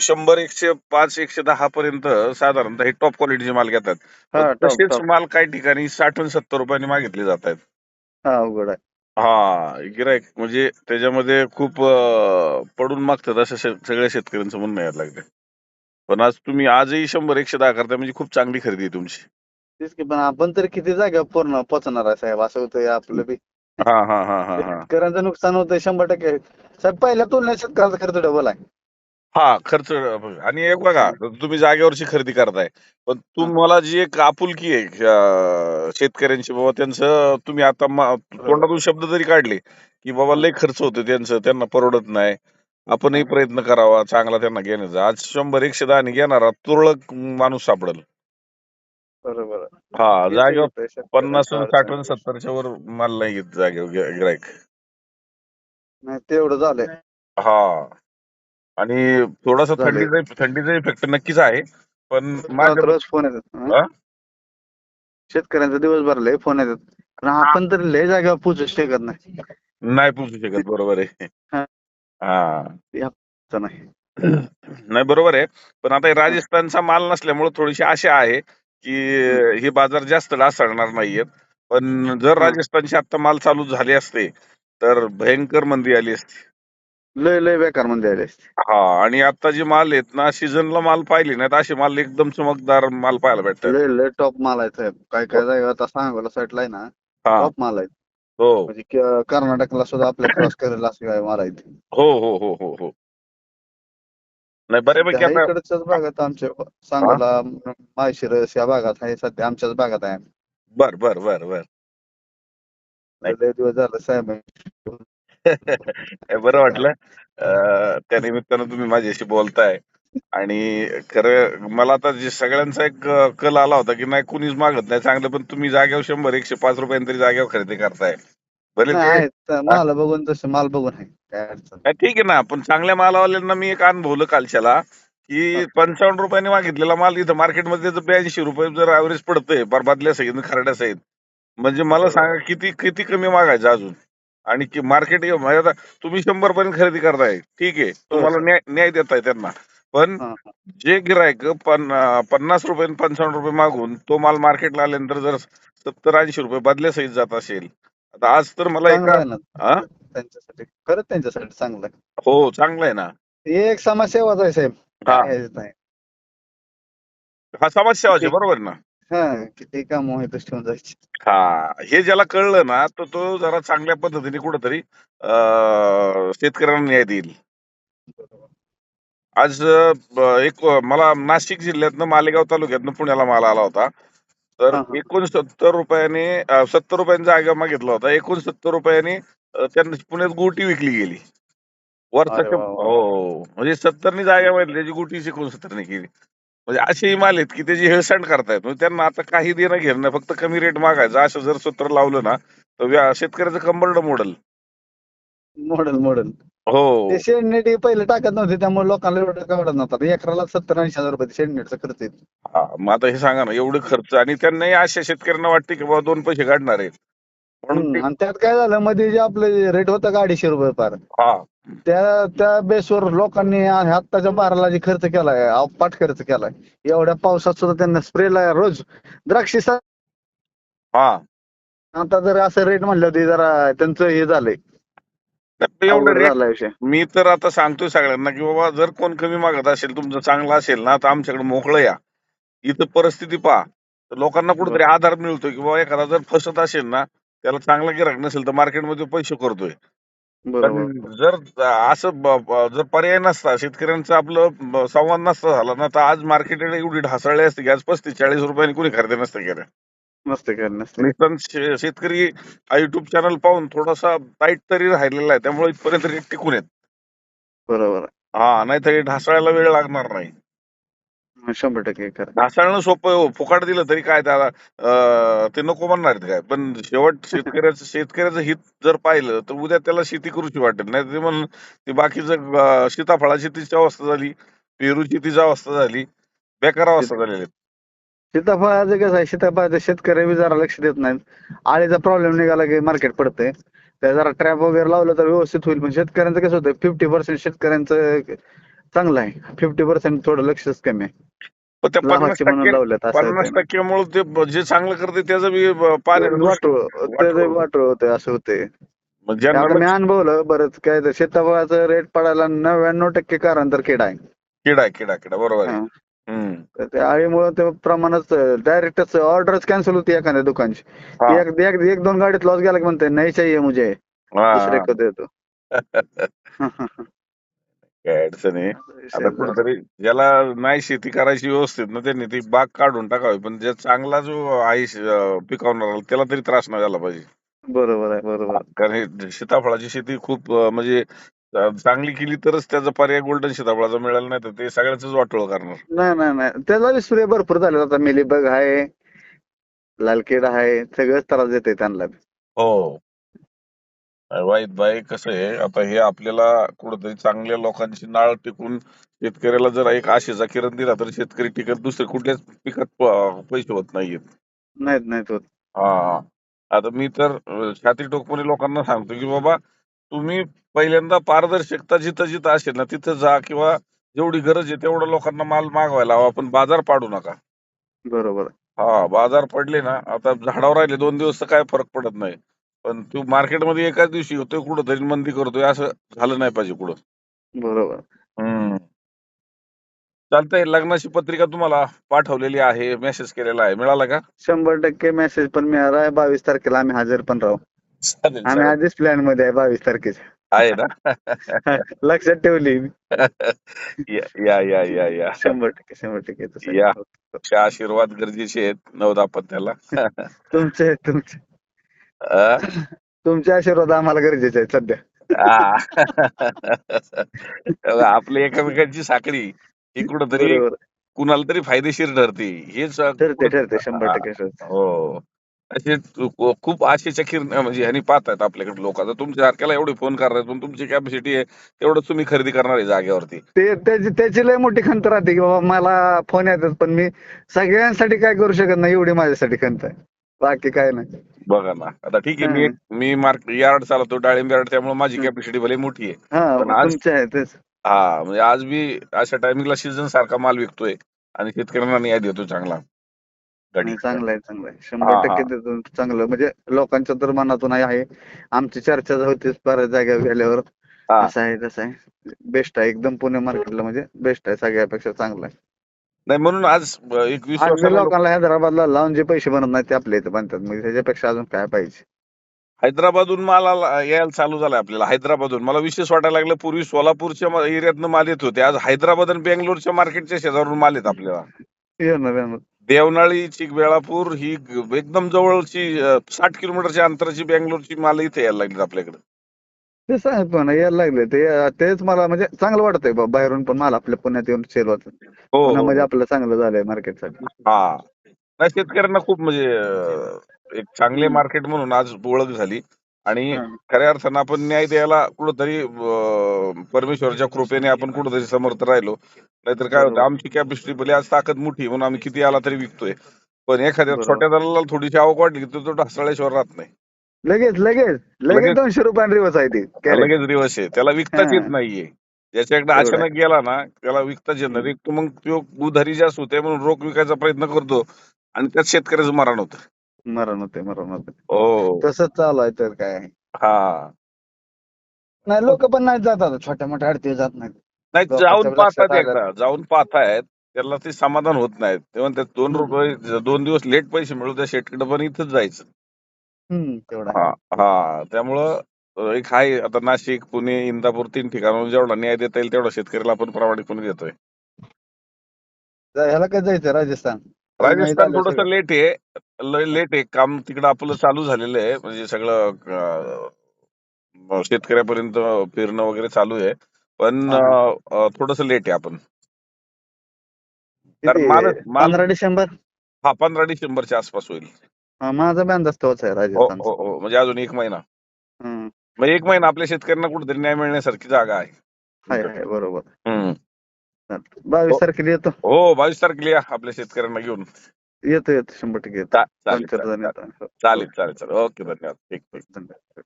शंभर एकशे पाच एकशे दहा पर्यंत साधारणतः हे टॉप क्वालिटीचे माल घेतात. हा तसेच माल काही ठिकाणी साठ आणि सत्तर रुपयांनी मागितले जात आहेत. हा अवघड आहे. हा गिरायक म्हणजे त्याच्यामध्ये खूप अं, पडून मागतात असं शे- सगळ्या शेतकऱ्यांचं म्हणणं यायला लागलं पण आज तुम्ही आजही शंभर एकशे दहा करताय म्हणजे खूप चांगली खरेदी आहे तुमची. तेच की पण आपण तरी किती जागा पूर्ण पोचणार आहे साहेब असं होतंय आपलं बी. हा हा हा हा हा. शेतकऱ्यांचं नुकसान होतंय शंभर टक्के. साहेब पहिल्या तुलनेत शेतकऱ्याचा खर्च डबल आहे. हा खर्च आणि एक बघा तुम्ही जागेवरची खरेदी करताय. पण तुम्हाला जी एक आपुलकी आहे अं, शेतकऱ्यांची बाबा त्यांचं तुम्ही आता मा- तोंडातून शब्द जरी काढले की बाबा लय खर्च होतो त्यांचं त्यांना परवडत नाही. आपणही प्रयत्न करावा चांगला त्यांना घेण्याचा आज शंभर एकशे दहा घेणारा तुरळक माणूस सापडेल. बरोबर आहे. हा जागेवर होतंय पन्नास शेतकऱ्यांचं अडचण. सत्तरच्या वर माल नाही घेत जागेवर गिरायक नाही तेवढं झालंय. हा. आणि थोडासा. थंडीचा थंडीचा इफेक्ट नक्कीच आहे. पण माझ्या रोज फोन येतात. हं? शेतकऱ्यांचा दिवसभर लय फोन येतात. पण आपण तरी लय जागा पोचू शकत नाही. नाही पोचू शकत बरोबर आहे. हा. हा. नाही. नाही बरोबर आहे. पण आता हे राजस्थानचा माल नसल्यामुळे थोडीशी आशा आहे की हे बाजार जास्त ढासळणार नाहीयेत. पण जर हा. राजस्थानचे आता माल चालू झाले असते तर भयंकर मंदी आली असती. लय लय बेकार म्हणजे आले हा आणि आता जे माल आहेत ना सीझनला माल पाहिले नाहीत असे माल एकदम चमकदार माल पाहायला भेटतात. लय लय टॉप माल आहे साहेब. काय काय जागा आता सांगायला साईडला आहे ना हा. टॉप माल आहे हो. म्हणजे क- कर्नाटकला सुद्धा आपल्या क्रॉस करेल असं काय माल आहे ते. हो हो हो हो हो. नाही बऱ्यापैकी त्या आता इकडच्याच भागात आमच्या सांगोला माळशिरस या भागात आहे सध्या आमच्याच भागात आहे बर बर बर बर. नाही. लय दिवस झालं साहेब. बरं वाटलं. अं, त्या निमित्तानं तुम्ही माझ्याशी बोलताय. आणि खरं मला आता जे सगळ्यांचा एक अं, कल आला होता की नाही कुणीच मागत नाही. चांगलं पण तुम्ही जागेवर शंभर एकशे पाच रुपयांनी तरी जागेवर खरेदी करताय. भले नाही ते. आहेत. तर माल बघून तसे माल बघून आहे. काय अडचण नाही, ठीक आहे ना. पण चांगल्या मालावाल्यांना मी एक अनुभवलं कालच्याला की पंचावन्न रुपयांनी मागितलेला माल इथं मार्केटमध्ये त्याचं ब्याऐंशी रुपये जर ऍव्हरेज पडतंय बरबादल्या सहित आणि खरड्या सहित म्हणजे मला सांगा किती किती कमी मागायचं अजून? आणि की मार्केट म्हणजे आता तुम्ही शंभर पर्यंत खरेदी करताय. ठीक आहे. तुम्हाला न्याय न्याय देताय त्यांना. पण हा, हा. जे गिरायक पन्नास रुपये पंचावन्न रुपये मागून तो माल मार्केटला आल्यानंतर जर सत्तर ऐंशी रुपये बदल्या सहित जात असेल आता आज तर मला एका हा? त्यांच्यासाठी. खरंच त्यांच्यासाठी चांगलं हो चांगलं आहे ना. हे एक समाजसेवाच आहे साहेब. हा. हा समाजसेवाचे बरोबर ना. हा किती काम होतच ठेवून जायचे. हा हे ज्याला कळलं ना तर तो जरा चांगल्या पद्धतीने कुठंतरी अं, शेतकऱ्यांना न्याय देईल. आज अं, ब- एक मला नाशिक जिल्ह्यातनं मालेगाव तालुक्यातनं पुण्याला माल आला होता. तर हा, हा. एकोणसत्तर रुपयाने अं, सत्तर रुपयांचा जागा मागितला होता. एकोणसत्तर रुपयाने अं, त्यांना पुण्यात गुटी विकली गेली. वरचा अरे वा, हो म्हणजे सत्तरनी जागा माहिती त्याची गुटी एकोणसत्तरने केली. म्हणजे असेही माल आहेत की त्याची हेळसांड करतायत. म्हणजे त्यांना आता काही देणं घेणं नाही, फक्त कमी रेट मागायचं. असं जर सूत्र लावलं ना तर व्या- शेतकऱ्याचं कंबरड मोडल. Model model. हो. ते शेडनेट हे पहिले टाकत नव्हते त्यामुळे लोकांना एवढं कळत नव्हतं. एकराला सत्तर ऐंशी हजार रुपये शेडनेटचा खर्च येतो हा, मग आता हे सांगा ना एवढे खर्च. आणि त्यांनाही अशा शेतकऱ्यांना वाटते की बाबा दोन पैसे काढणार आहेत. म्हणून ते- आणि त्यात काय झालं मध्ये जे आपलं रेट होतं का अडीचशे रुपये पार. हा. त्या त्या बेसवर लोकांनी आत्ताच्या बाराला जे खर्च केलाय अपाट खर्च केलाय एवढ्या पावसात सुद्धा त्यांना स्प्रेला रोज द्राक्षी सा- हा. आता जर असं रेट म्हणलं ते जरा त्यांचं हे झालंय. तर एवढं मी तर आता सांगतोय सगळ्यांना की बाबा जर कोण कमी मागत असेल तुमचं चांगलं असेल ना तर आमच्याकडे मोकळं या. इथं परिस्थिती पहा. तर लोकांना कुठेतरी आधार मिळतोय की बाबा एखादा जर फसत असेल ना त्याला चांगला गिराक नसेल तर मार्केटमध्ये पैसे करतोय. बरोबर. जर असं ब- ब- जर पर्याय नसता शेतकऱ्यांचं आपलं ब- संवाद नसता झाला ना तर आज मार्केट एवढी ढासळली असते की आज पस्तीस चाळीस रुपयांनी कोणी खरेदी नसतं केलं नसते काय नसते. निदान शे- शेतकरी युट्यूब चॅनल पाहून थोडासा टाईट तरी राहिलेला आहे त्यामुळे इथपर्यंत रेट टिकून येत बरोबर आहे. हा नाहीतर हे ढासळायला वेळ लागणार नाही. शंभर टक्के खरं. ढासळणं सोपं आहे हो. फुकाट दिलं तरी काय त्याला अं, ते नको म्हणणार आहेत काय. पण शेवट शेतकऱ्याचं शेतकऱ्याचं हित जर पाहिलं तर उद्या त्याला शेती करूची वाटेल. नाही ते म्हण ते बाकीचं अं, सीताफळाची तीच अवस्था झाली पेरूची तीच अवस्था झाली बेकार अवस्था झालेली आहे. सीताफळाचं कसं आहे सीताफळाचं शेतकरी बी जरा लक्ष देत नाहीत. आळीचा प्रॉब्लेम निघाला की मार्केट पडतंय. त्या जरा ट्रॅप वगैरे लावलं तर व्यवस्थित होईल. पण शेतकऱ्यांचं कसं होतं फिफ्टी पर्सेंट शेतकऱ्यांचं चांगलं आहे फिफ्टी पर्सेंट थोडं लक्षच कमी आहे पण त्या पन्नास म्हणून टक्के लावल्यात असं पन्नास होतंय ना. टक्क्यामुळे ते जे चांगलं करते त्याचं बी ते. वाटू होते असं होते मी अनुभवलं बरंच काय ते सीताफळाचं रेट पडायला नव्याण्णव टक्के कारण तर किडा आहे किडा किडा किडा बरोबर आहे हा. हम्म. तर त्या आळीमुळे ते प्रमाणच डायरेक्टच ऑर्डरच कॅन्सल होती एखाद्या दुकानची हा. एक एक एक दोन गाडीत लॉस गेला की म्हणते नाही चाहिए मुझे हा. दुसरे को दे दो काय अडचण आहे? आता कुठेतरी ज्याला नाही शेती करायची व्यवस्थित ना त्यांनी ती बाग काढून टाकावी पण जे चांगला जो आहे श- अं, पिकवणारा त्याला तरी त्रास नाही झाला पाहिजे. बरोबर आहे बरोबर. कारण हे सीताफळाची शेती खूप अं, म्हणजे अं, चांगली केली तरच त्याचा पर्याय गोल्डन सीताफळाचा मिळाला नाही तर ते सगळ्याच वाटोळ करणार. नाही नाही नाही. त्याला स्प्रे भरपूर झाले आता मिलीबग आहे लालकेड आहे सगळंच त्रास देते त्यांना बी. हो. बाई कसं आहे आता हे आपल्याला कुठेतरी चांगल्या लोकांची नाळ टिकून शेतकऱ्याला जर एक आशेचा किरण दिला तर शेतकरी टिकत दुसरे कुठल्याच पिकात प- पैसे होत नाहीयेत. नाहीत नाहीत होत. हा आता मी तर अं, छाती टोकपणे लोकांना सांगतो की बाबा तुम्ही पहिल्यांदा पारदर्शकता जिथं जिथं असेल ना तिथं जा किंवा जेवढी गरज आहे तेवढं लोकांना माल मागवायला हवा पण बाजार पाडू नका. बरोबर. हा बाजार पडले ना आता झाडावर राहिले दोन दिवस तर काय फरक पडत नाही. पण तू मार्केटमध्ये एकाच दिवशी होतोय कुठं तरी मंदी करतोय असं झालं नाही पाहिजे कुठं बरोबर. हम्म. चालतंय लग्नाची पत्रिका तुम्हाला पाठवलेली आहे मेसेज केलेला आहे. मिळाला का? शंभर टक्के मेसेज पण मिळाला आहे. बावीस तारखेला आम्ही हजर पण राहू. चालेल आम्ही चालेल. आधीच प्लॅनमध्ये आहे बावीस तारखेच्या आहे ना? लक्षात ठेवली. मी. या या या या या. शंभर टक्के शंभर टक्के या. तुमचे आशीर्वाद गरजेचे आहेत नव दाम्पत्याला तुमचे तुमचे? तुमचे आशीर्वाद आम्हाला गरजेचे आहेत सध्या. आपली एकमेकांची साखळी ही कुठंतरी कुणाला तरी फायदेशीर ठरते. हेच ठरते ठरते. शंभर. टक्के. हो. असे खूप आशेच्या किरण म्हणजे ह्यांनी पाहतायत आपल्याकडे लोक. आता तुमच्या सारख्याला एवढे फोन करतात पण तुमची कॅपॅसिटी आहे तेवढं तुम्ही खरेदी करणार आहे जागेवरती. ते त्याची त्याची लय मोठी खंत राहते की बाबा मला फोन येतात पण मी सगळ्यांसाठी काय करू शकत नाही एवढी माझ्यासाठी खंत आहे. बाकी काय नाही. बघा ना. आता ठीक आहे मी मी मार्क यार्ड चालवतो डाळिंब यार्ड त्यामुळे माझी. कॅपॅसिटी भले मोठी आहे. पण हा आज- तुमचे आहे तेच. हा म्हणजे आज मी अशा टायमिंगला सीझन सारखा माल विकतोय आणि शेतकऱ्यांना न्याय देतो चांगला. गाडी. चांगलं आहे चांगलं आहे. शंभर हा, टक्के देतो चांगलं. म्हणजे लोकांच्या तर मनातून आहे आमची चर्चा होतीच बऱ्याच जागेवर गेल्यावर. हा. असं आहे तसं आहे. बेस्ट आहे एकदम पुणे मार्केटला म्हणजे बेस्ट आहे सगळ्यापेक्षा चांगलं आहे. नाही म्हणून आज अं, एक वीस आज वर्षाला लोक- लोकांना हैदराबादला लावून जे पैसे बनत नाही ते आपल्या इथे बनतात मग त्याच्यापेक्षा अजून काय पाहिजे? हैदराबादहून माल यायला चालू झालाय आपल्याला हैदराबादहून. मला विशेष वाटायला लागलं पूर्वी सोलापूरच्या मा- एरियातनं माल येत होते. आज हैदराबाद आणि बेंगलोरच्या मार्केटच्या शेजारून माल येत आपल्याला. येणार येणार देवनाळी चिकबेळापूर ही ग- एकदम जवळची अं, साठ किलोमीटरच्या अंतराची बेंगलोरची माल इथे यायला लागली आपल्याकडे. आहे पण यायला लागले ते तेच मला म्हणजे चांगलं वाटतंय बा बाहेरून पण माल आपल्या पुण्यात येऊन सेल होत हो हो. म्हणजे आपलं चांगलं झालंय मार्केटसाठी हा नाही शेतकऱ्यांना खूप म्हणजे अं, एक चांगले हम्म. मार्केट म्हणून आज ओळख झाली आणि हा. खऱ्या अर्थानं आपण न्याय द्यायला कुठंतरी अं, परमेश्वराच्या कृपेने आपण कुठंतरी समर्थ राहिलो नाहीतर काय होतं बरोबर. आमची कॅपॅसिटी भले आज ताकद मोठी आहे म्हणून आम्ही किती आला तरी विकतोय पण एखाद्या बरोबर. छोट्या दलाला थोडीशी आवक वाटली की तो तो ढासळल्याशिवाय राहत नाही लगेच लगेच लगेच. दोनशे रुपयांनी रिवर्स आहे ती. कॅरेट. लगेच दिवस आहे. त्याला विकताच. येत नाहीये. ज्याच्याकडे अचानक गेला ना त्याला विकताच येत नाही. तो मग तो उधारी जास्त होते म्हणून रोख विकायचा प्रयत्न करतो. आणि त्यात शेतकऱ्याचं मरण होतं. मरण होते मरण होते हो. तसंच चालू आहे तर काय. हा. नाही लोक पण नाही जात आता. छोट्या मोठ्या अडती जात नाहीत. नाही लोकांच्या जाऊन लक्षात पाहतात आलं. एकदा. जाऊन पाहतायत. त्याला ते समाधान होत नाहीत. तेव्हा त्या दोन हम्म. रुपये दोन दिवस लेट पैसे मिळू त्या शेतकडे पण इथंच जायचं. तेवढा हा हा त्यामुळं अं, एक आहे आता नाशिक पुणे इंदापूर तीन ठिकाणावर जेवढा न्याय देता येईल तेवढा शेतकऱ्याला आपण प्रामाणिकपणे देतोय. ह्याला काय जायचं राजस्थान? राजस्थान नाही झालं थोडस. लेट आहे लेट आहे. काम तिकडं आपलं चालू झालेलं आहे. म्हणजे सगळं अं, शेतकऱ्यापर्यंत फिरणं वगैरे चालू आहे. पण हा, थोडस लेट आहे आपण. कारण किती? माल माल पंधरा डिसेंबर? हा पंधरा डिसेंबरच्या आसपास होईल. हा, माझा बी अंदाज तोच आहे हो राजस्थान हो हो. म्हणजे अजून एक महिना. हम्म. म्हणजे एक महिना आपल्या शेतकऱ्यांना कुठेतरी न्याय मिळण्यासारखी जागा आहे. आहे आहे बरोबर. हम्म. बावीस हो. तारखेला येतो. हो बावीस तारखेला या आपल्या शेतकऱ्यांना घेऊन. येतो येतो. शंभर टक्के येतो. चा- चालेल दोन चार जण चालेल येतो. चालेल चालेल चालेल. ओके धन्यवाद. ठीक ठीक धन्यवाद.